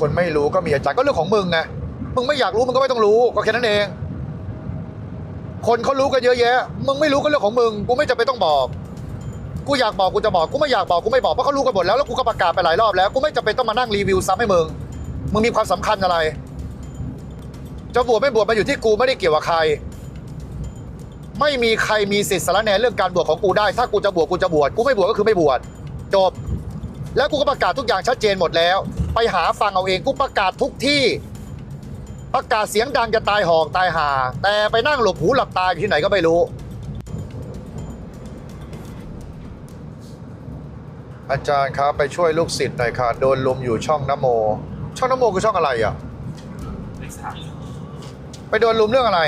คนไม่รู้ก็มีอาจารย์ก็เรื่องของมึงไงมึงไม่อยากรู้มึงก็ไม่ต้องรู้ก็แค่นั้นเอง คนเขารู้กันเยอะแยะ มึงไม่รู้ก็เรื่องของมึงกูไม่จำเป็นต้องบอก กูอยากบอกกูจะบอกกูไม่อยากบอกกูไม่บอกเพราะเขารู้กันหมดแล้วแล้วกูก็ประกาศไปหลายรอบแล้วกูไม่จำเป็นต้องมานั่งรีวิวซ้ำให้มึงมึงมีความสำคัญอะไรจะบวชไม่บวชมาอยู่ที่กูไม่ได้เกี่ยวกับใคร ไม่มีใครมีสิทธิ์สารแหนเรื่องการบวชของกูได้ ถ้ากูจะบวชกูจะบวชกูไม่บวชก็คือไม่บวชจบ แล้วกูก็ประกาศทุกอย่างชัดเจนหมดแล้ว ไปหาฟังเอาเองกูประกาศทุกที่ ประกาศเสียงดังจะตายหอกตายหา แต่ไปนั่งหลบหูหลับตาอยู่ที่ไหนก็ไม่รู้อาจารย์ครับไปช่วยลูกศิษย์หน่อยค่ะโดนลุมอยู่ช่องนโม ช่องนโมคือช่องอะไรอะเลขสามไปโดนลุมเรื่องอะไร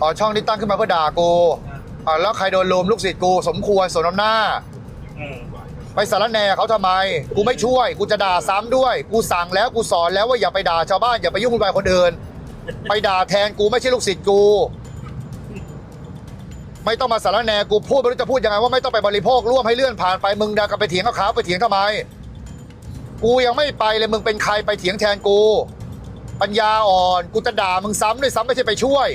อ๋อช่องที่ตั้งขึ้นมาเพื่อด่ากูนะอ่าแล้วใครโดนลุมลูกศิษย์กูสมควรสนน้ำหน้าอืมไปสารแหนเขาทำไม กูไม่ช่วย กูจะด่าซ้ำด้วย กูสั่งแล้วกูสอนแล้วว่าอย่าไปด่าชาวบ้านอย่าไปยุ่งวุ่นวายคนอื่น ไปด่าแทนกูไม่ใช่ลูกศิษย์กู ไม่ต้องมาสารแหนกูพูดไม่รู้จะพูดยังไงว่าไม่ต้องไปบริโภคร่วมให้เลื่อนผ่านไปมึงดากันไปเถียงกับเขาไปเถียงทำไม กูยังไม่ไปเลยมึงเป็นใครไปเถียงแทนกู ปัญญาอ่อน กูจะด่ามึงซ้ำด้วยซ้ำไม่ใช่ไปช่วย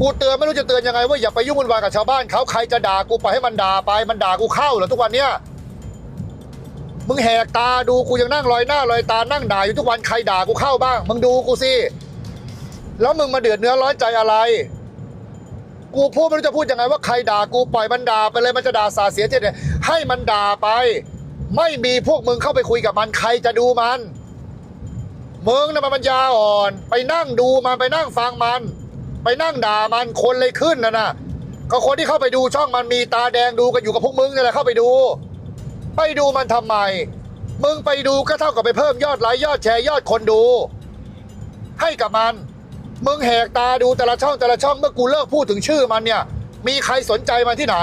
กูเตือนไม่รู้จะเตือนยังไงว่าอย่าไปยุ่งวุ่นวายกับชาวบ้านเขาใครจะด่ากูไปให้มันด่าไปมันด่ากูเข้าเหรอทุกวันเนี้ยมึงแหกตาดูกูยังนั่งลอยหน้าลอยตานั่งด่าอยู่ทุกวันใครด่ากูเข้าบ้าง มึงดูกูสิแล้วมึงมาเดือดเนื้อร้อนใจอะไร กูพูดไม่รู้จะพูดยังไงว่าใครด่ากูปล่อยมันด่าไปเลยมันจะด่าสาเสียเจตเนี่ยให้มันด่าไป ไม่มีพวกมึงเข้าไปคุยกับมันใครจะดูมันมึงน่ะมันปัญญาอ่อน ไปนั่งดูมันไปนั่งฟังมัน ไปนั่งด่ามันคนเลยขึ้นนะนะก็คนที่เข้าไปดูช่องมันมีตาแดงดูกันอยู่กับพวกมึงนี่แหละเข้าไปดู ไปดูมันทำไม มึงไปดูก็เท่ากับไปเพิ่มยอดไลค์ยอดแชร์ยอดคนดู ให้กับมัน มึงแหกตาดูแต่ละช่องแต่ละช่องเมื่อกูเลิกพูดถึงชื่อมันเนี่ย มีใครสนใจมันที่ไหน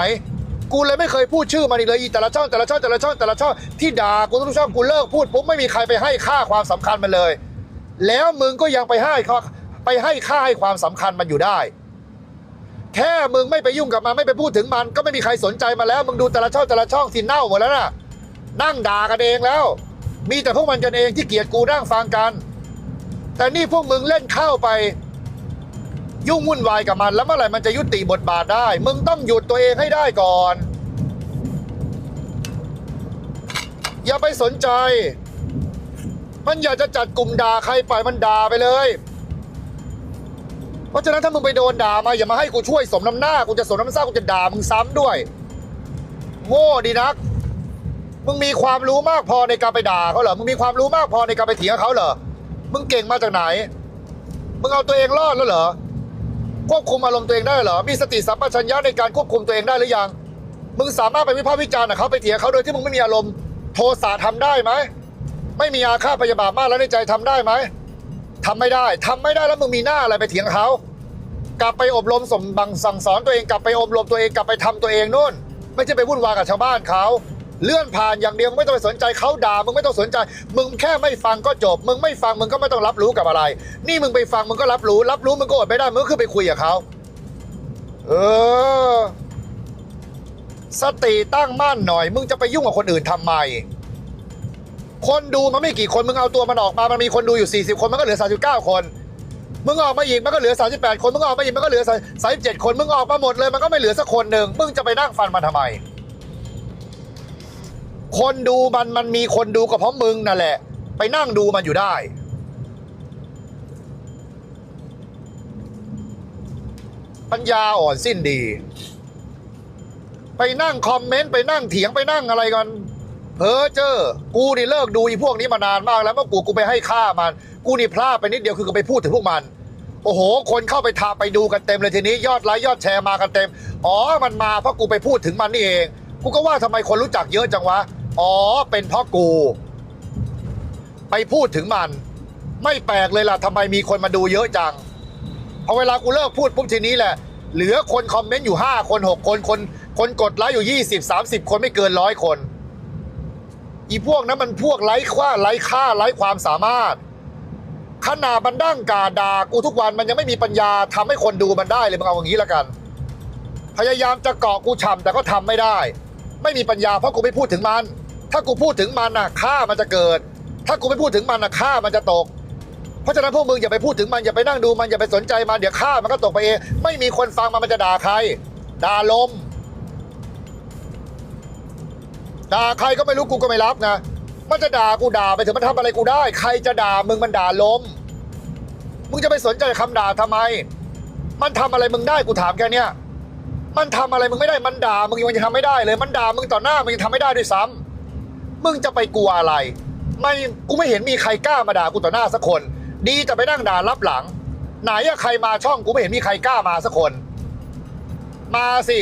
กูเลยไม่เคยพูดชื่อมันอีกเลยอีแต่ละช่องแต่ละช่องแต่ละช่องแต่ละช่องที่ด่ากูทุกช่องกูเลิกพูดปุ๊บไม่มีใครไปให้ค่าความสำคัญมันเลย แล้วมึงก็ยังไปให้ค่า ไปให้ค่าให้ความสำคัญมันอยู่ได้ แค่มึงไม่ไปยุ่งกับมันไม่ไปพูดถึงมัน ก็ไม่มีใครสนใจมาแล้ว มึงดูแต่ละช่องแต่ละช่องสิเน่าหมดแล้วน่ะนั่งด่ากันเองแล้ว มีแต่พวกมันกันเองที่เกลียดกูนั่งฟังกัน แต่นี่พวกมึงเล่นเข้าไป ยุ่งวุ่นวายกับมัน แล้วเมื่อไหร่มันจะยุติบทบาทได้ มึงต้องหยุดตัวเองให้ได้ก่อน อย่าไปสนใจ มันอยากจะจัดกลุ่มด่าใครปล่อยมันด่าไปเลย เพราะฉะนั้นถ้ามึงไปโดนด่ามาอย่ามาให้กูช่วยสมน้ำหน้ากูจะสมน้ำหน้ากูจะด่ามึงซ้ำด้วย โง่ดีนัก มึงมีความรู้มากพอในการไปด่าเขาเหรอมึงมีความรู้มากพอในการไปเถียงเขาเหรอมึงเก่งมาจากไหน มึงเอาตัวเองรอดแล้วเหรอควบคุมอารมณ์ตัวเองได้เหรอ มีสติสัมปชัญญะในการควบคุมตัวเองได้หรือยัง มึงสามารถไปวิพากษ์วิจารณ์เขาไปเถียงเขาโดยที่มึงไม่มีอารมณ์ โทสะทำได้ไหม ไม่มีอาฆาตพยาบาทมากแล้วในใจทำได้ไหม ทำไม่ได้ทำไม่ได้แล้วมึงมีหน้าอะไรไปเถียงเขากลับไปอบรมสมบังสั่งสอนตัวเองกลับไปอบรมตัวเองกลับไปทำตัวเองนู่น ไม่ใช่ไปวุ่นวายกับชาวบ้านเขาเลื่อนผ่านอย่างเดียวไม่ต้องไปสนใจเขาด่ามึงไม่ต้องสนใจ มึงแค่ไม่ฟังก็จบ มึงไม่ฟังมึงก็ไม่ต้องรับรู้กับอะไร นี่มึงไปฟังมึงก็รับรู้ รับรู้มึงก็อดไม่ได้มึงก็ขึ้นไปคุยกับเขาเออ สติตั้งมั่นหน่อย มึงจะไปยุ่งกับคนอื่นทำไม คนดูมันไม่กี่คนมึงเอาตัวมันออกมามันมีคนดูอยู่ 40 คนมันก็เหลือ 39 คนมึงออกมาอีกมันก็เหลือ 38 คนมึงออกมาอีกมันก็เหลือ37คนมึงออกมาหมดเลย มันก็ไม่เหลือสักคนหนึ่งมึงจะไปนั่งฟันมันทำไม คนดูมันมันมีคนดูก็เพราะมึงนั่นแหละ ไปนั่งดูมันอยู่ได้ ปัญญาอ่อนสิ้นดี ไปนั่งคอมเมนต์ไปนั่งเถียงไปนั่งอะไรกัน เพอเจ้อกูนี่เลิกดูอีพวกนี้มานานมากแล้วเมื่อกูกูไปให้ค่ามัน กูนี่พลาดไปนิดเดียวคือก็ไปพูดถึงพวกมัน โอ้โห คนเข้าไปทาไปดูกันเต็มเลยทีนี้ยอดไลค์ยอดแชร์มากันเต็ม อ๋อมันมาเพราะกูไปพูดถึงมันนี่เอง กูก็ว่าทำไมคนรู้จักเยอะจังวะ อ๋อเป็นเพราะกู ไปพูดถึงมัน ไม่แปลกเลยล่ะทำไมมีคนมาดูเยอะจังพอเวลากูเลิกพูดปุ๊บทีนี้แหละ เหลือคนคอมเมนต์อยู่ 5 คน 6 คนคนคนกดไลค์อยู่ 20 30 คนไม่เกินร้อยคน อีพวกนั้นมันพวกไร้ค่าไร้ค่าไร้ความสามารถขนาดมันดั้งกาด่ากูทุกวันมันยังไม่มีปัญญาทำให้คนดูมันได้เลยมึงเอาอย่างนี้ละกัน พยายามจะเกาะกูฉ่ำแต่ก็ทำไม่ได้ ไม่มีปัญญาเพราะกูไม่พูดถึงมัน ถ้ากูพูดถึงมันน่ะค่ามันจะเกิด ถ้ากูไม่พูดถึงมันน่ะค่ามันจะตก เพราะฉะนั้นพวกมึงอย่าไปพูดถึงมันอย่าไปนั่งดูมันอย่าไปสนใจมันเดี๋ยวค่ามันก็ตกไปเองไม่มีคนฟังมันมันจะด่าใครด่าลม ด่าใครก็ไม่รู้กูก็ไม่รับนะ มันจะด่ากูด่าไปถอะมันทำอะไรกูได้ ใครจะด่ามึงมันด่าลม มึงจะไปสนใจคำด่าทำไม มันทำอะไรมึงได้กูถามแค่เนี้ยมันทำอะไรมึงไม่ได้ มันด่ามึงยังทำไม่ได้เลย มันด่ามึงต่อหน้ามึงยังทำไม่ได้ด้วยซ้ำมึงจะไปกลัวอะไร ไม่กูไม่เห็นมีใครกล้ามาด่ากูต่อหน้าสักคน ดีแต่ไปนั่งด่ารับหลัง ไหนอะใครมาช่องกูไม่เห็นมีใครกล้ามาสักคน มาสิ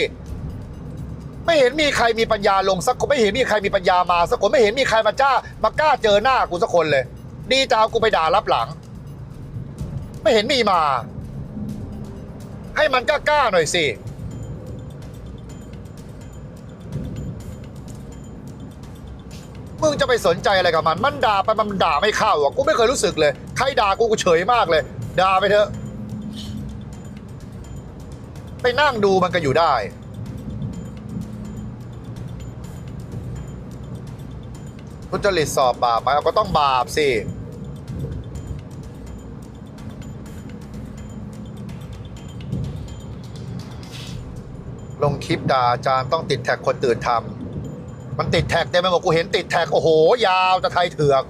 ไม่เห็นมีใครมีปัญญาลงสักคนไม่เห็นมีใครมีปัญญามาสักคนไม่เห็นมีใครมาจ้า มากล้าเจอหน้ากูสักคนเลย ดีแต่เอากูไปด่ารับหลัง ไม่เห็นมีมา ให้มันกล้าๆหน่อยสิมึงจะไปสนใจอะไรกับมัน มันด่าไปมันด่าไม่เข้าอะกูไม่เคยรู้สึกเลย ใครด่ากูกูเฉยมากเลย ด่าไปเถอะ ไปนั่งดูมันก็อยู่ได้ ทุจริตสอบบาปไหมเอาก็ต้องบาปสิลงคลิปด่าอาจารย์ต้องติดแท็กคนตื่นทำมันติดแท็กเต็มไปหมดกูเห็นติดแท็กโอ้โห ยาวจะไทยเถือก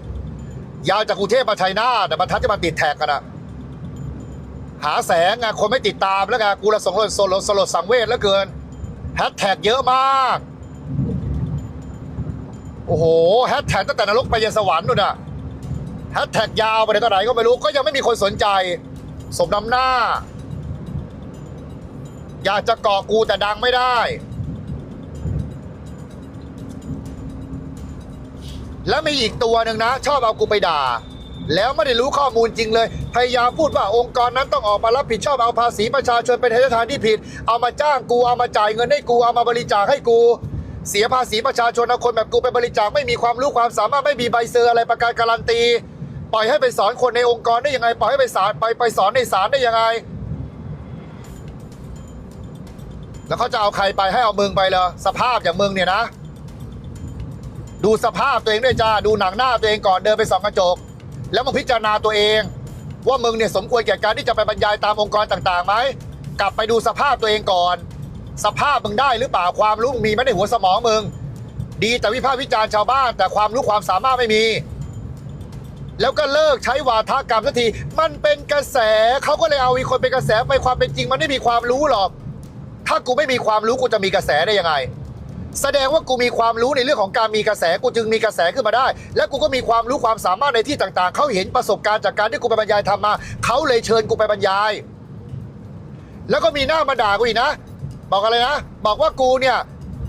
ยาวจากกรุงเทพมาชัยนาแต่บรรทัดจะมาติดแท็กกันอะหาแสงไงคนไม่ติดตามแล้วไงกูละสงสลดสลดสังเวชแล้วเกินแฮชแท็กเยอะมาก โอ้โหแฮชแท็กตั้งแต่นรกไปยันสวรรค์นู่นอะแฮชแท็กยาวไปไหนต่อไหนก็ไม่รู้ก็ยังไม่มีคนสนใจ สมนำหน้า อยากจะเกาะกูแต่ดังไม่ได้ แล้วมีอีกตัวหนึ่งนะ ชอบเอากูไปด่า แล้วไม่ได้รู้ข้อมูลจริงเลย พยายามพูดว่าองค์กรนั้นต้องออกมารับผิดชอบเอาภาษีประชาชนเป็นทางที่ผิด เอามาจ้างกูเอามาจ่ายเงินให้กูเอามาบริจาคให้กู เสียภาษีประชาชนเอาคนแบบกูไปบริจาคไม่มีความรู้ความสามารถไม่มีใบเซอร์อะไรประกันการันตี ปล่อยให้ไปสอนคนในองค์กรได้ยังไง ปล่อยให้ไปสารไปไปสอนในศาลได้ยังไง แล้วเขาจะเอาใครไปให้เอามึงไปเหรอสภาพอย่างมึงเนี่ยนะ ดูสภาพตัวเองด้วยจ้าดูหนังหน้าตัวเองก่อนเดินไปส่องกระจก แล้วมาพิจารณาตัวเอง ว่ามึงเนี่ยสมควรแก่การที่จะไปบรรยายตามองค์กรต่างๆไหมกลับไปดูสภาพตัวเองก่อน สภาพมึงได้หรือเปล่าความรู้มึงมีไหมในหัวสมองมึง ดีแต่วิพากษ์วิจารณ์ชาวบ้าน แต่ความรู้ความสามารถไม่มี แล้วก็เลิกใช้วาทกรรมสักทีมันเป็นกระแสเขาก็เลยเอาอีกคนเป็นกระแสไปความเป็นจริง มันไม่มีความรู้หรอก ถ้ากูไม่มีความรู้กูจะมีกระแสได้ยังไง แสดงว่ากูมีความรู้ในเรื่องของการมีกระแสกูจึงมีกระแสขึ้นมาได้ และกูก็มีความรู้ความสามารถในที่ต่างๆเขาเห็นประสบการณ์จากการที่กูไปบรรยายทำมาเขาเลยเชิญกูไปบรรยาย แล้วก็มีหน้ามาด่ากูอีกนะ บอกอะไรนะ บอกว่ากูเนี่ย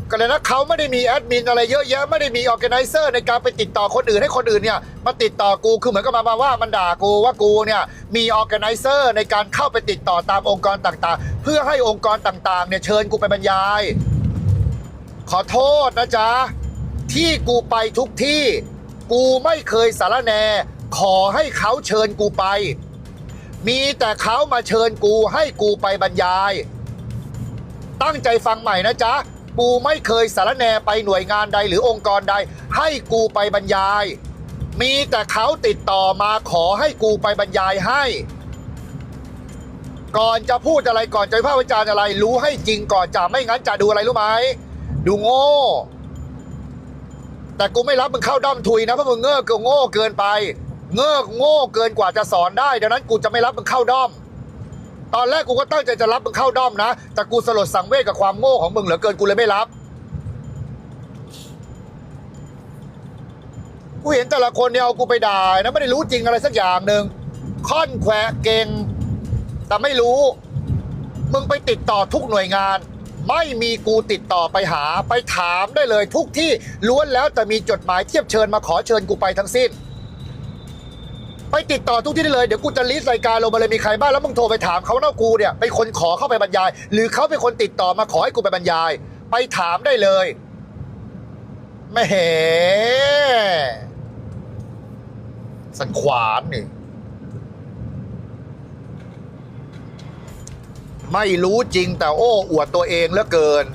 ก็เลยนะเขาไม่ได้มีแอดมินอะไรเยอะแยะไม่ได้มีออแกไนเซอร์ในการไปติดต่อคนอื่นให้คนอื่นเนี่ยมาติดต่อกูคือเหมือนกับมาว่ามันด่ากูว่ากูเนี่ยมีออแกไนเซอร์ในการเข้าไปติดต่อตามองค์กรต่างๆ เพื่อให้องค์กรต่างๆเนี่ยเชิญกูไปบรรยาย ขอโทษนะจ๊ะ ที่กูไปทุกที่ กูไม่เคยสารแน ขอให้เขาเชิญกูไป มีแต่เขามาเชิญกูให้กูไปบรรยาย ตั้งใจฟังใหม่นะจ๊ะ กูไม่เคยสารแนไปหน่วยงานใดหรือองค์กรใด ให้กูไปบรรยาย มีแต่เขาติดต่อมาขอให้กูไปบรรยายให้ ก่อนจะพูดอะไรก่อนจะวิพากษ์วิจารณ์อะไร รู้ให้จริงก่อนจะไม่งั้นจะดูอะไรรู้ไหมดูโง่ แต่กูไม่รับมึงเข้าด้อมทุยนะเพราะมึงเง่อเกินโง่เกินไป เง่อโง่เกินกว่าจะสอนได้ดังนั้นกูจะไม่รับมึงเข้าด้อม ตอนแรกกูก็ตั้งใจจะรับมึงเข้าด้อมนะ แต่กูสลดสังเวชกับความโง่ของมึงเหลือเกินกูเลยไม่รับ กูเห็นแต่ละคนเนี่ยเอากูไปด่านะไม่ได้รู้จริงอะไรสักอย่างหนึ่งค่อนแขวเก่งแต่ไม่รู้ มึงไปติดต่อทุกหน่วยงาน ไม่มีกูติดต่อไปหาไปถามได้เลยทุกที่ล้วนแล้วแต่มีจดหมายเทียบเชิญมาขอเชิญกูไปทั้งสิ้น ไปติดต่อทุกที่ได้เลย เดี๋ยวกูจะลิสต์รายการลงมาเลยมีใครบ้างแล้วมึงโทรไปถามเขาว่ากูเนี่ยเป็นคนขอเข้าไปบรรยาย หรือเขาเป็นคนติดต่อมาขอให้กูไปบรรยาย ไปถามได้เลยแม่สันขวานนี่ไม่รู้จริงแต่โอ้ อวดตัวเองเหลือเกิน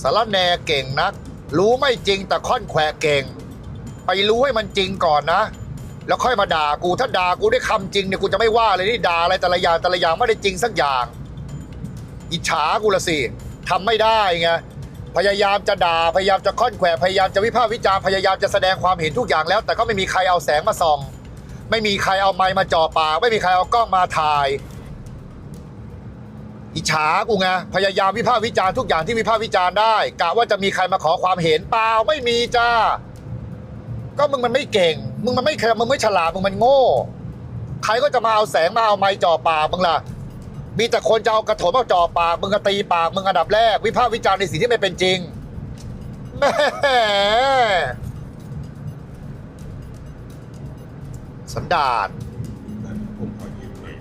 สารแนเก่งนัก รู้ไม่จริงแต่ค่อนแขวเก่ง ไปรู้ให้มันจริงก่อนนะ แล้วค่อยมาด่ากูถ้าด่ากูด้วยคำจริงเนี่ยกูจะไม่ว่าเลยนี่ด่าอะไรแต่ละอย่างแต่ละอย่างไม่ได้จริงสักอย่าง อิจฉากูละสิทำไม่ได้ไงพยายามจะด่าพยายามจะค่อนแขวพยายามจะวิพากษ์วิจารณ์พยายามจะแสดงความเห็นทุกอย่างแล้ว แต่ก็ไม่มีใครเอาแสงมาส่อง ไม่มีใครเอาไม้มาจ่อปากไม่มีใครเอากล้องมาถ่าย อิจฉากูไงพยายามวิพากษ์วิจารณ์ทุกอย่างที่วิพากษ์วิจารณ์ได้กะว่าจะมีใครมาขอความเห็นเปล่าไม่มีจ้า ก็มึงมันไม่เก่ง มึงมันไม่เคมึงไม่ฉลาดมึงมันโง่ ใครก็จะมาเอาแสงมาเอาไม้จ่อปากมึงล่ะ มีแต่คนจะเอากระโถนมาจ่อปากมึงก็ตีปากมึงอันดับแรก วิพากษ์วิจารณ์ในสิ่งที่ไม่เป็นจริงแหมสันดานผมขอยืมหน่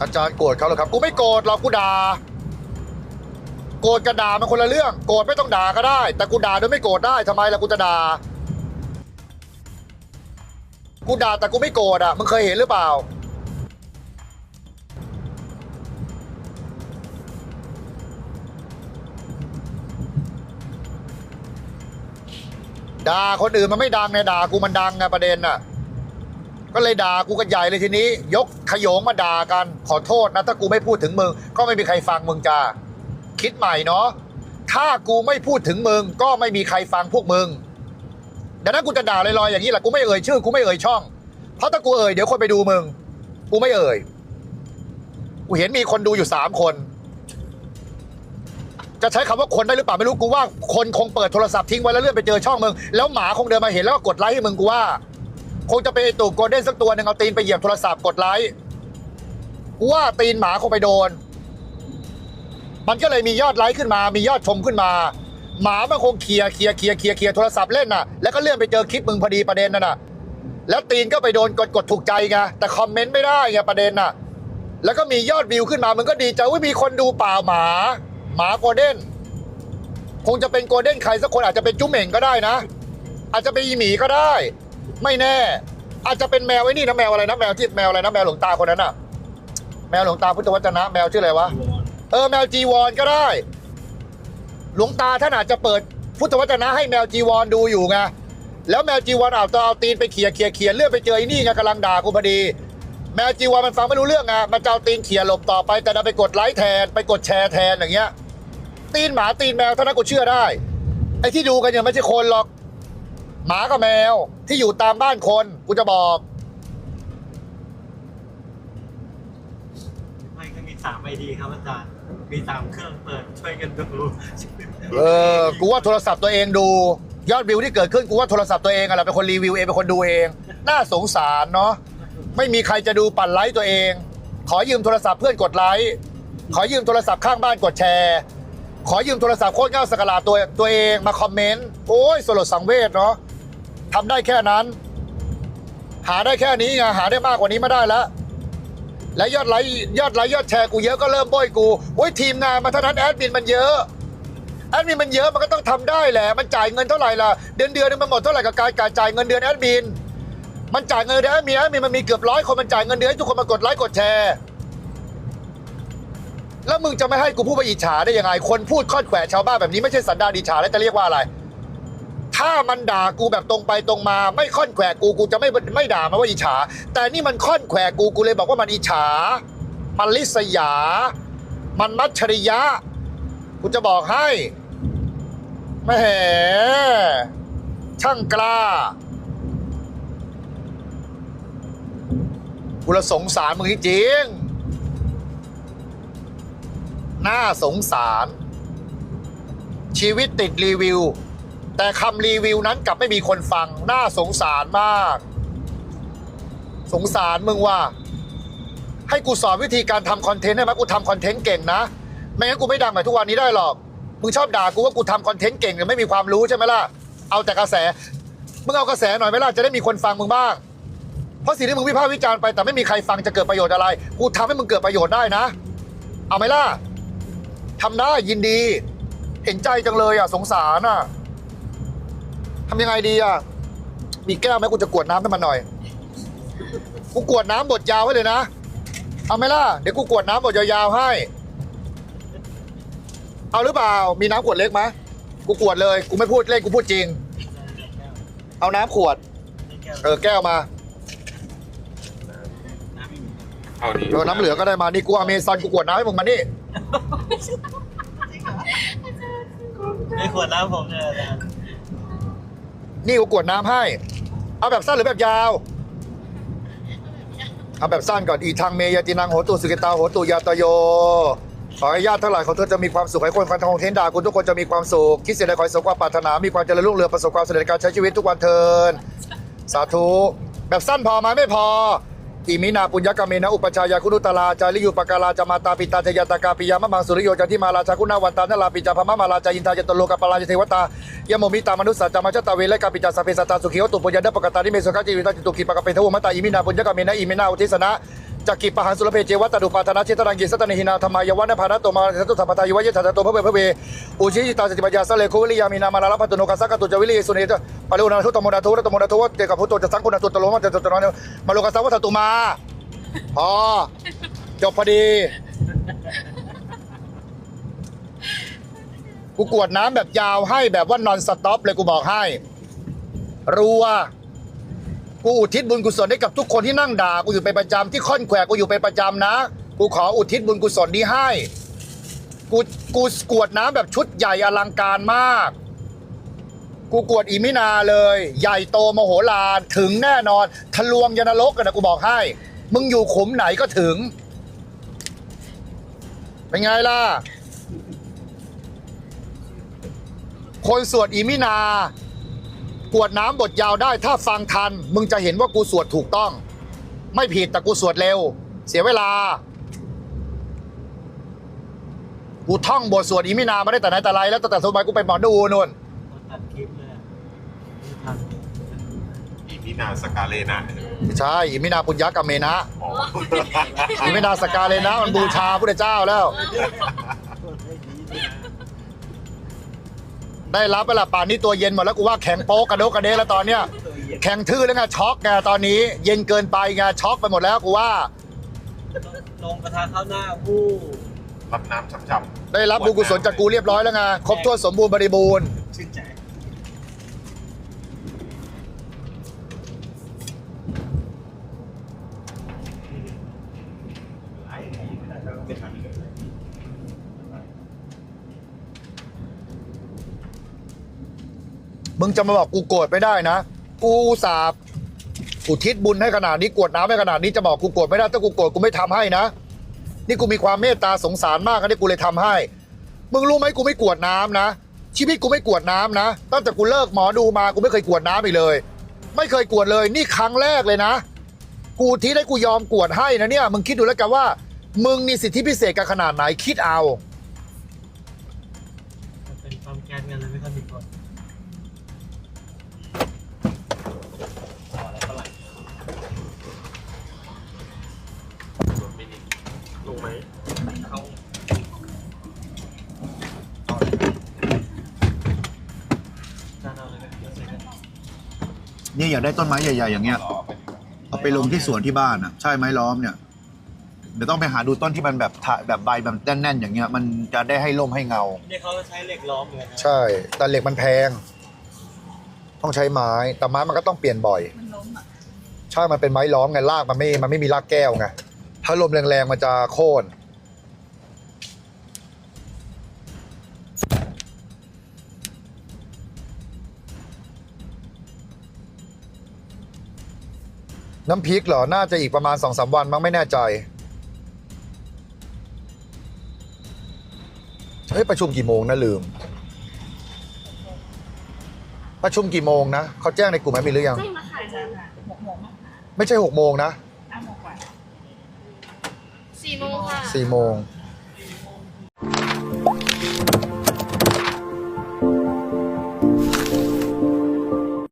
อาจารย์โกรธเขาเหรอครับ กูไม่โกรธหรอกกูด่า โกรธกับด่ามันคนละเรื่อง โกรธไม่ต้องด่าก็ได้ แต่กูด่าโดยไม่โกรธได้ทำไมล่ะกูจะด่า กูด่าแต่กูไม่โกรธอะมึงเคยเห็นหรือเปล่า ด่าคนอื่นมันไม่ดังไงด่ากูมันดังไงประเด็นน่ะ ก็เลยด่ากูกันใหญ่เลยทีนี้ ยกขโยงมาด่ากัน ขอโทษนะ ถ้ากูไม่พูดถึงมึง ก็ไม่มีใครฟังมึงจ้า คิดใหม่เนาะถ้ากูไม่พูดถึงมึง ก็ไม่มีใครฟังพวกมึงดังนั้นกูจะด่าลอยๆอย่างนี้แหละกูไม่เอ่ยชื่อกูไม่เอ่ยช่อง เพราะถ้ากูเอ่ยเดี๋ยวคนไปดูมึง กูไม่เอ่ยกูเห็นมีคนดูอยู่สามคน จะใช้คำว่าคนได้หรือเปล่าไม่รู้กูว่า คนคงเปิดโทรศัพท์ทิ้งไว้แล้วเลื่อนไปเจอช่องมึง แล้วหมาคงเดินมาเห็นแล้วก็กดไลค์ให้มึงกูว่า คงจะเป็นไอตูบโกลเด้นสักตัวหนึ่งเอาตีนไปเหยียบโทรศัพท์กดไลค์กูว่าตีนหมาคงไปโดน มันก็เลยมียอดไลค์ขึ้นมา มียอดชมขึ้นมา หมามันคงเคลียร์เคลียร์เคลียร์เคลียร์เคลียร์โทรศัพท์เล่นน่ะ แล้วก็เลื่อนไปเจอคลิปมึงพอดีประเด็นน่ะนะแล้วตีนก็ไปโดนกดกดถูกใจไง แต่คอมเมนต์ไม่ได้ไงประเด็นน่ะ แล้วก็มียอดวิวขึ้นมา มันก็ดีใจว่ามีคนดูเปล่าหมา หมาโกลเด้น คงจะเป็นโกลเด้นใครสักคนอาจจะเป็นจุ๊มเหม่งก็ได้นะ อาจจะเป็นอีหมีก็ได้ ไม่แน่ อาจจะเป็นแมวไอ้นี่นะแมวอะไรนะแมวที่แมวอะไรนะแมวหลวงตาคนนั้นอะแมวหลวงตาพุทธวจนะแมวชื่ออะไรวะ เออแมวจีวรก็ได้ หลวงตาท่านอาจจะเปิดพุทธวจนะให้แมวจีวรดูอยู่ไงแล้วแมวจีวรเอาตัวเอาตีนไปเขี่ยเขี่ยเขี่ยเลื่อนไปเจอไอ้นี่ไงกำลังด่ากูพอดี แมวจีวรมันฟังไม่รู้เรื่องไงมันจะเอาตีนเขี่ยหลบต่อไป แต่ดันไปกดไลค์แทน ไปกดแชร์แทนอย่างเงี้ย ตีนหมาตีนแมวเท่านั้นกูเชื่อได้ ไอ้ที่ดูกันเนี่ยไม่ใช่คนหรอก หมากับแมวที่อยู่ตามบ้านคนกูจะบอกไม่ก็มีสามไอดีครับอาจารย์ มีสามเครื่องเปิดช่วยกันดูเออ กูว่าโทรศัพท์ตัวเองดู ยอดวิวที่เกิดขึ้นกูว่าโทรศัพท์ตัวเองอะแหละเป็นคนรีวิวเองเป็นคนดูเอง น่าสงสารเนาะไม่มีใครจะดูปั่นไลค์ตัวเอง ขอยืมโทรศัพท์เพื่อนกดไลค์ขอยืมโทรศัพท์ข้างบ้านกดแชร์ ขอยืมโทรศัพท์โคตรเง่าสกลาตัวตัวเองมาคอมเมนต์โอ้ยสลดสังเวชเนาะทำได้แค่นั้น หาได้แค่นี้ไงหาได้มากกว่านี้ไม่ได้แล้ว และยอดไลค์ยอดไลค์ยอดแชร์กูเยอะก็เริ่มโบยกูโอ้ยทีมงานมาเท่านั้นแอดมินมันเยอะแอดมินมันเยอะมันก็ต้องทำได้แหละมันจ่ายเงินเท่าไหร่ล่ะเดือนเดือนมันหมดเท่าไหร่กับการการจ่ายเงินเดือนแอดมินมันจ่ายเงินเดือนแอดมินแอดมินมันมีเกือบร้อยคนมันจ่ายเงินเดือนให้ทุกคนมากดไลค์กดแชร์แล้วมึงจะไม่ให้กูพูดไปอิจฉาได้ยังไงคนพูดคอนแขวะชาวบ้านแบบนี้ไม่ใช่สันดานอิจฉาแล้วจะเรียกว่าอะไร ถ้ามันด่ากูแบบตรงไปตรงมา ไม่ค่อนแขวกูกูจะไม่ไม่ด่ามันว่าอิจฉา แต่นี่มันค่อนแขวกูกูเลยบอกว่ามันอิจฉา มันลิษยา มันมัจฉริยะกูจะบอกให้แม่ช่างกล้ากูละสงสารมึงจริงๆน่าสงสาร ชีวิตติดรีวิว แต่คำรีวิวนั้นกลับไม่มีคนฟัง น่าสงสารมาก สงสารมึงว่า ให้กูสอนวิธีการทำคอนเทนต์ได้ไหมกูทำคอนเทนต์เก่งนะ ไม่งั้นกูไม่ดังแบบทุกวันนี้ได้หรอก มึงชอบด่ากูว่ากูทำคอนเทนต์เก่งแต่ไม่มีความรู้ใช่ไหมล่ะ เอาแต่กระแส มึงเอากระแสหน่อยไหมล่ะ จะได้มีคนฟังมึงบ้าง เพราะสิ่งที่มึงวิพากษ์วิจารณ์ไปแต่ไม่มีใครฟังจะเกิดประโยชน์อะไร กูทำให้มึงเกิดประโยชน์ได้นะ เอาไหมล่ะทำได้ยินดี เห็นใจจังเลยอะสงสารอะ ทำยังไงดีอะ มีแก้วไหมกูจะกวดน้ำให้มันหน่อย กูกวดน้ำบดยาวให้เลยนะ เอาไหมล่ะ เดี๋ยวกูกวดน้ำบดยาวๆให้ เอาหรือเปล่า มีน้ำขวดเล็กไหมกูกวดเลย กูไม่พูดเล่น กูพูดจริง เอาน้ำขวด เออแก้วมา เอานี้เออน้ำเหลือก็ได้มา นี่กูอเมซอนกูกวดน้ำให้มึงมานี่ ไม่ขวดน้ำผมเลยอาจารย์ นี่ก็กวดน้ำให้ เอาแบบสั้นหรือแบบยาว เอาแบบสั้นก่อนอีทางเมยตินังโหตุสุกิตาโหตุยาตโย ขอให้ญาติทั้งหลายของเธอจะมีความสุขให้คนฟันทองเทนดาคุณทุกคนจะมีความสุขคิดเสียใดขอให้สมความปรารถนา มีความเจริญรุ่งเรืองประสบความสำเร็จการใช้ชีวิตทุกวันเทิน สาธุ แบบสั้นพอไหมไม่พอ อิมินาปุญญกรรมเมนะอุปชายาคุนุตลาจาริยุปการาจามาตาปิตาจยตากาปิยามะมังสุริโยจันทิมาราชาคุณาวันตานลาปิจาพมะมาราจายินทาจตโลกปราจเทวตายโมมิตามนุสสาจามาชตาเวเลกาปิจาสเพสตาสุขีวตุปุญญาเดปกตานิเมสุขจิวิตาจิตุขีปกเปทวมตาอิมินาปุญญกรรมเมนะอิมินาอุทิสนะ จักกิปหันสุรเพเจวัตตดุปาธนาเชตรังกิสัตเนหินาธรรมายวันภาณโตมาสัตุสัมปทายุวยะทัตโตพระเวพระเวอุชิจิตาสติปัญญาสเลโควิลิยามีนามาลาลพัตุโนกัสสะกตุจวิลิสุเนตปะลุนาทุตโมนาทุตโมนาทุวเตกะพุตโตจะสังกุณตุตโลมาเตตตโนมาโลกัสสะวัตตุมาพอจบพอดี กูกวดน้ำแบบยาวให้แบบว่านอนสต็อปเลยกูบอกให้รัว กูอุทิศบุญกุศลให้กับทุกคนที่นั่งด่ากูอยู่เป็นประจำที่ค่อนแขวกกูอยู่เป็นประจำนะ กูขออุทิศบุญกุศลนี้ให้ กูกูกวดน้ำแบบชุดใหญ่อลังการมาก กูกวดอีมินาเลย ใหญ่โตมโหฬารถึงแน่นอนทะลวงยานรกกันนะกูบอกให้ มึงอยู่ขุมไหนก็ถึงเป็นไงล่ะคนสวดอีมินา กวดน้ำบทยาวได้ ถ้าฟังทัน มึงจะเห็นว่ากูสวดถูกต้อง ไม่ผิดแต่กูสวดเร็ว เสียเวลา กูท่องบทสวดอีมินามาได้แต่ไหนแต่ไรแล้วตั้งแต่สมัยกูเป็นหมอดูนู่นตัดคลิปเลยอะไม่ทันอีมินาสกาเลนะใช่อิมินาปุญญกรรมเมนะอ๋ออิมินาสกาเลยนะมันบูชาพระเจ้าแล้ว ได้รับไปละป่านนี้ตัวเย็นหมดแล้วกูว่าแข็งโป๊กกระโดกกระเดะแล้วตอนเนี้ยแข็งทื่อแล้วไงช็อกไงตอนนี้ เย็นเกินไปไงช็อกไปหมดแล้วกูว่า ลงกระทะข้าวหน้าผู้รับน้ำช่ำได้รับบุญกุศลจากกูเรียบร้อยแล้วไงครบถ้วนสมบูรณ์บริบูรณ์ชื่นใจ มึงจะมาบอกกูโกรธไม่ได้นะ กูสาบอุทิศบุญให้ขนาดนี้กรวดน้ำให้ขนาดนี้จะบอกกูโกรธไม่ได้ถ้ากูโกรธกูไม่ทำให้นะ นี่กูมีความเมตตาสงสารมากนี่กูเลยทำให้ มึงรู้ไหมกูไม่กรวดน้ำนะ ชีวิตกูไม่กรวดน้ำนะ ตั้งแต่กูเลิกหมอดูมากูไม่เคยกรวดน้ำอีกเลย ไม่เคยกรวดเลย นี่ครั้งแรกเลยนะ กูที่ได้กูยอมกรวดให้นะเนี่ย มึงคิดดูแล้วกันว่า มึงมีสิทธิพิเศษกันขนาดไหนคิดเอา อยากได้ต้นไม้ใหญ่ๆอย่างเงี้ยเอาไปลงที่สวนที่บ้านอะใช่ไหมล้อมเนี่ยเดี๋ยวต้องไปหาดูต้นที่มันแบบถ่ายแบบใบแบบแน่นๆอย่างเงี้ย มันจะได้ให้ร่มให้เงานี่เขาใช้เหล็กล้อมเหมือนกันนะใช่ แต่เหล็กมันแพง ต้องใช้ไม้แต่ไม้มันก็ต้องเปลี่ยนบ่อย มันล้มอะใช่ มันเป็นไม้ล้อมไงรากมันไม่ มันไม่มีรากแก้วไง ถ้าลมแรงๆ มันจะโค่น น้ำพริกเหรอ น่าจะอีกประมาณสองสามวันมั้งไม่แน่ใจ เฮ้ย ประชุมกี่โมงนะลืม ประชุมกี่โมงนะเขาแจ้งในกลุ่มแอดมินหรือยังแจ้งมาขายแล้วค่ะหกโมงมั้งคะไม่ใช่หกโมงนะห้าโมงกว่า สี่โมงค่ะ สี่โมงค